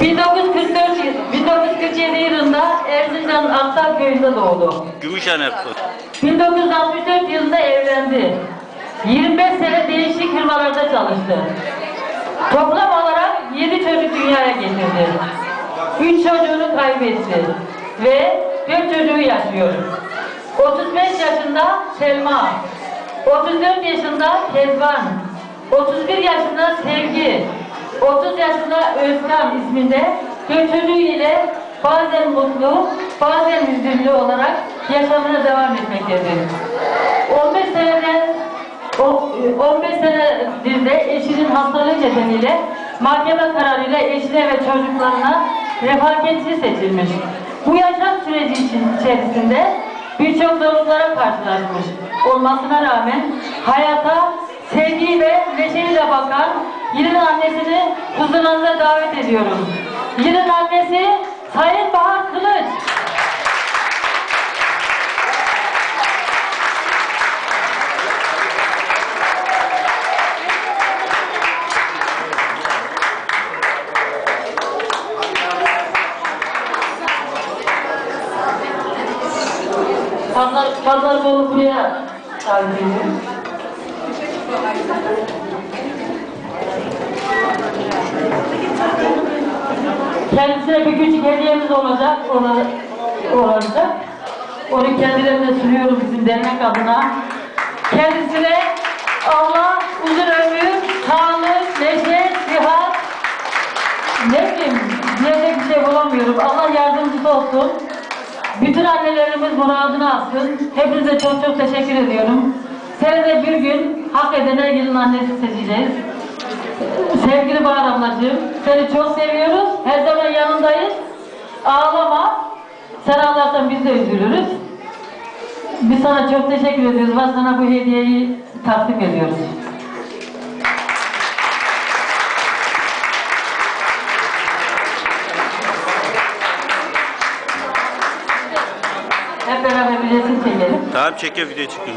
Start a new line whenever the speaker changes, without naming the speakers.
1944 yıl- 1947 yılında Erzincan Aktar köyünde doğdu.
Gümüşhane yaptı.
1964 yılında evlendi. 25 sene değişik firmalarda çalıştı. Toplam olarak 7 çocuk dünyaya getirdi. 3 çocuğunu kaybetti. Ve 4 çocuğu yaşıyor. 35 yaşında Selma. 34 yaşında Kezban. 31 yaşında Sevgi. 30 yaşında Özkan isminde 4 çocuğu ile bazen mutlu, bazen hüzünlü olarak yaşamına devam etmektedir. 15 seneden o- 15 senedir de eşinin hastalığı nedeniyle mahkeme kararıyla eşine ve çocuklarına refakatçi seçilmiş. Bu yaşam süreci içerisinde birçok zorluklara karşılaşmış olmasına rağmen hayata sevgi ve neşeyle bakan Yılın annesini huzurlarınıza davet ediyorum. Yılın annesi Sayın Bahar Kılıç. Pazar, pazar yolu buraya davet ediyorum. Kendisine bir küçük hediyemiz olacak, olacak. Onu kendilerine sunuyorum bizim dernek adına. Kendisine Allah uzun ömür, sağlık, neşe, sıhhat, ne bileyim, diyecek bir şey bulamıyorum. Allah yardımcısı olsun. Bütün annelerimiz muradını alsın. Hepinize çok çok teşekkür ediyorum. Senede bir gün hak edene yılın annesi seçeceğiz. Sevgili Bahar seni çok seviyoruz. Her zaman yanındayız. Ağlama. Sen ağlarsan biz de üzülürüz. Biz sana çok teşekkür ediyoruz. Ben sana bu hediyeyi takdim ediyoruz. Hep beraber bir resim çekelim.
Tamam çekiyor video çıkıyor.